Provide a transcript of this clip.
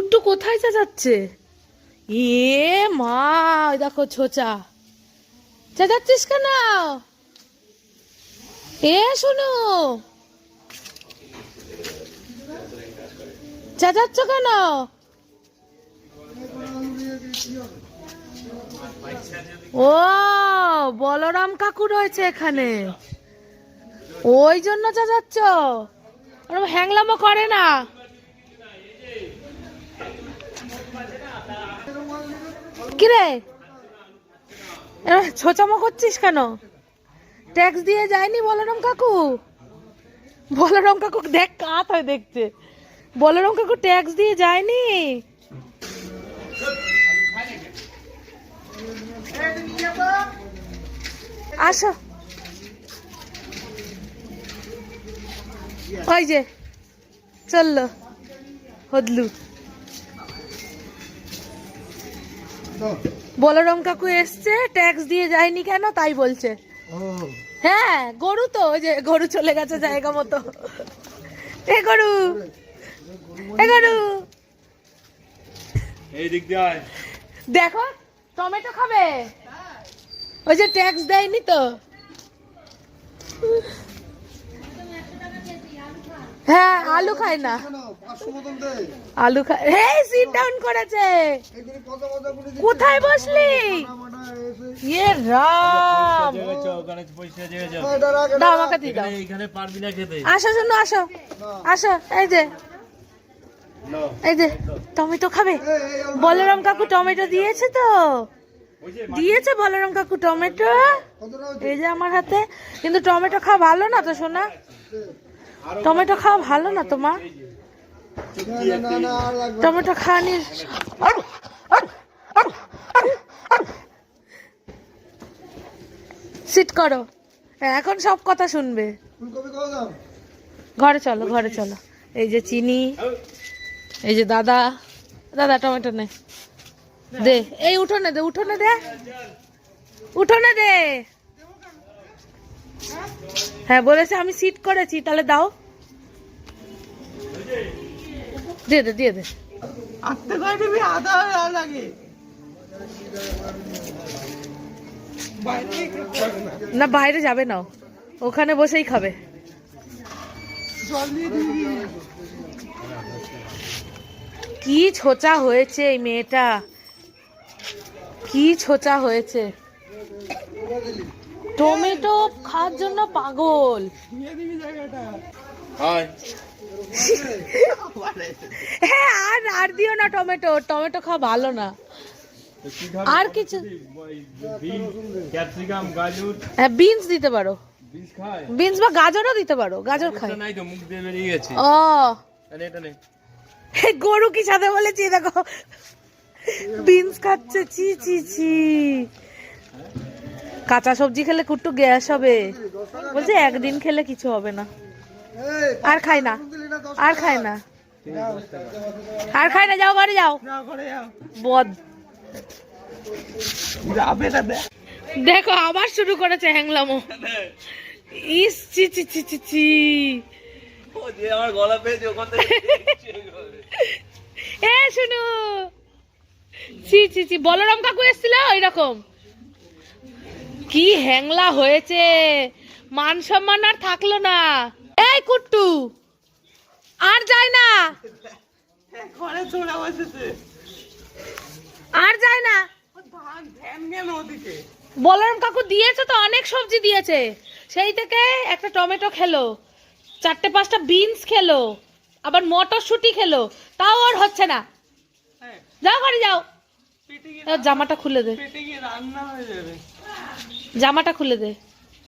কুট্টু কোথায় চেঁচাচ্ছে? এ মা দেখো ছোচা। চেঁচাচ্ছিস কেন? এ শোনো চেঁচাচ্ছ কেন? ও, বলরাম কাকু রয়েছে এখানে। ওই জন্য চেঁচাচ্ছ? ওরম হ্যাংলামো করে না। কিরে? ছোচামো করছিস কেন? ট্যাক্স দিয়ে যায়নি বলরাম কাকু? বলরাম কাকু, দেখ কাত হয় দেখছে বলরাম কাকু, ট্যাক্স দিয়ে যায়নি? আসো। ওই যে, চলল। হদলু। বলরাম কাকু এসছে ট্যাক্স দিয়ে যায়নি কেন তাই বলছে। হ্যাঁ গরু তো ওই যে গরু চলে গেছে জায়গা মতো। এ গরু এ গরু। এই দিক দিয়ে আয়। দেখো টমেটো খাবে? ওই যে ট্যাক্স দেয়নি তো? হ্যাঁ আলু খায় না। আলু খায় এই সিট ডাউন করেছে। কোথায় বসলি? ইয়ে রাম। দাও, আমাকে দিয়ে দাও। আসো, শোনো, আসো। আসো, এই যে। এই যে, টমেটো খাবে? বলরাম কাকু টমেটো দিয়েছে তো। দিয়েছে বলরাম কাকু টমেটো। এই যে আমার হাতে। কিন্তু টমেটো খাওয়া ভালো না তো, সোনা? টমেটো খাওয়া ভালো না তোমার? টমেটো খাওয়ানি সিট করো। এখন সব কথা শুনবে। ঘরে চলো ঘরে চলো। এই যে চিনি, এই যে দাদা দাদা টমেটো নে। দে, এই উঠোনে দে উঠোনে দে। উঠোনে দে। হ্যাঁ বলেছে আমি সিট করেছি তাহলে দাও। দিয়ে দে দিয়ে দে। আটটা করে দিবি আধা লাগে। না। বাইরে যাবে না ওখানে বসেই খাবে। কি ছোচা হয়েছে এই মেয়েটা। কি ছোচা হয়েছে। টমেটো খাওয়ার জন্য পাগল। হ্যাঁ আর আর দিও না টমেটো। টমেটো খাওয়া ভালো না? আর কিছু? ওই বিন, ক্যাপসিকাম গাজর। হ্যাঁ বিনস দিতে পারো। বিনস বা গাজরও দিতে পারো। গাজর খাই। ও। গরু কি সাথে বলেছি দেখো। বিনস খাচ্ছে চি চি চি কাঁচা সবজি খেলে কুট্টু গ্যাস হবে। বলছে একদিন খেলে কিছু হবে না। আর খাই না। আর খাই না। আর খাই না যাও বাড়ি যাও। যাও বদ। দেখ আবার শুরু করেছে হ্যাংলামো। ইস চি চি চি চি চি আমার গলা পেয়েছে ওখান থেকে এ শুনু। চি চি চি বলরাম কাকু এসেছিল এরকম কি হ্যাংলা হয়েছে? মান সম্মান আর থাকল না। এই কুট্টু আর যায় না। ঘরে চলে বসেছে। আর যায় না। বলরাম কাকু দিয়েছে তো অনেক সবজি দিয়েছে। সেই থেকে একটা টমেটো খেলো চারটে পাঁচটা বিনস খেলো আবার মটরশুঁটি খেলো তাও আর হচ্ছে না। হ্যাঁ। যাও ঘরে যাও। জামাটা খুলে দে। হয়ে জামাটা খুলে দে।